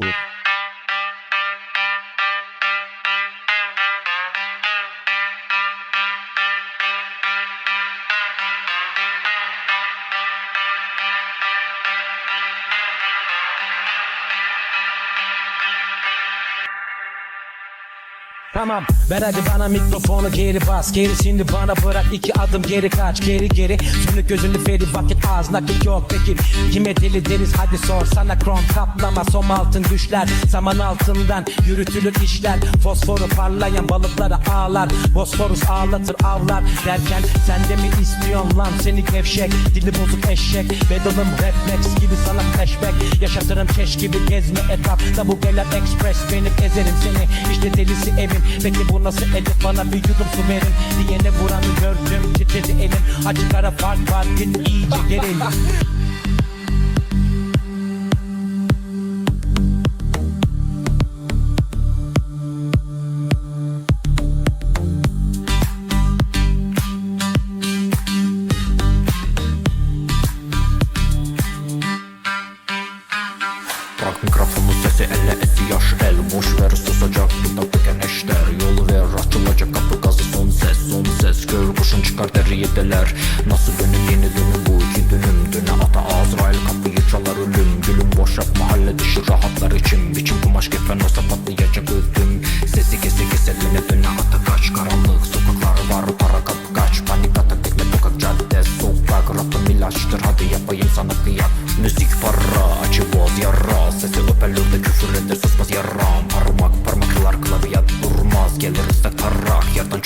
Cool. Tamam. Ver hadi bana mikrofonu geri bas. Gerisini bana bırak. İki adım geri kaç. Geri geri. Sönük gözünü feri vakit az. Nakit yok. Peki. Kime deli deriz hadi sor sana. Krom kaplama. Som altın düşler. Saman altından yürütülür işler. Fosforu parlayan balıklara ağlar. Bosforus ağlatır avlar. Derken sen de mi istiyorsun lan? Seni gevşek. Dili bozuk eşek. Bedalım reflex gibi sana flashback. Yaşatırım keş gibi gezme etrafta. Bu gelen express benim ezerim seni. İşte delisi evim Peki bu nasıl edip bana bir yudum su verin. Diyene vuranı gördüm titredi elim. Açık ara fark var gün iyice gerildi Bırak mikrofonu sesi elle esi yaş el Boş ver susacak. Bir dakika eşler Yol ver açılacak kapı gazı son ses son ses. Gör kuşun çıkar deriye deler. Nasıl dönüm yeni dönüm bu iki dönüm. Döne ata Azrail kapıyı çalar ölüm. Gülüm boş yap mahalle dışı rahatlar için. Biçim kumaş kefen olsa patlayacak ödüm Sesi kese keseline döne ata kaç. Karanlık sokaklar var para kapı kaç. Panik atak tekme tokak cadde sokak Rapım ilaçtır hadi yapayım sana kıyak. Müzik para Tarak yerden çok yarak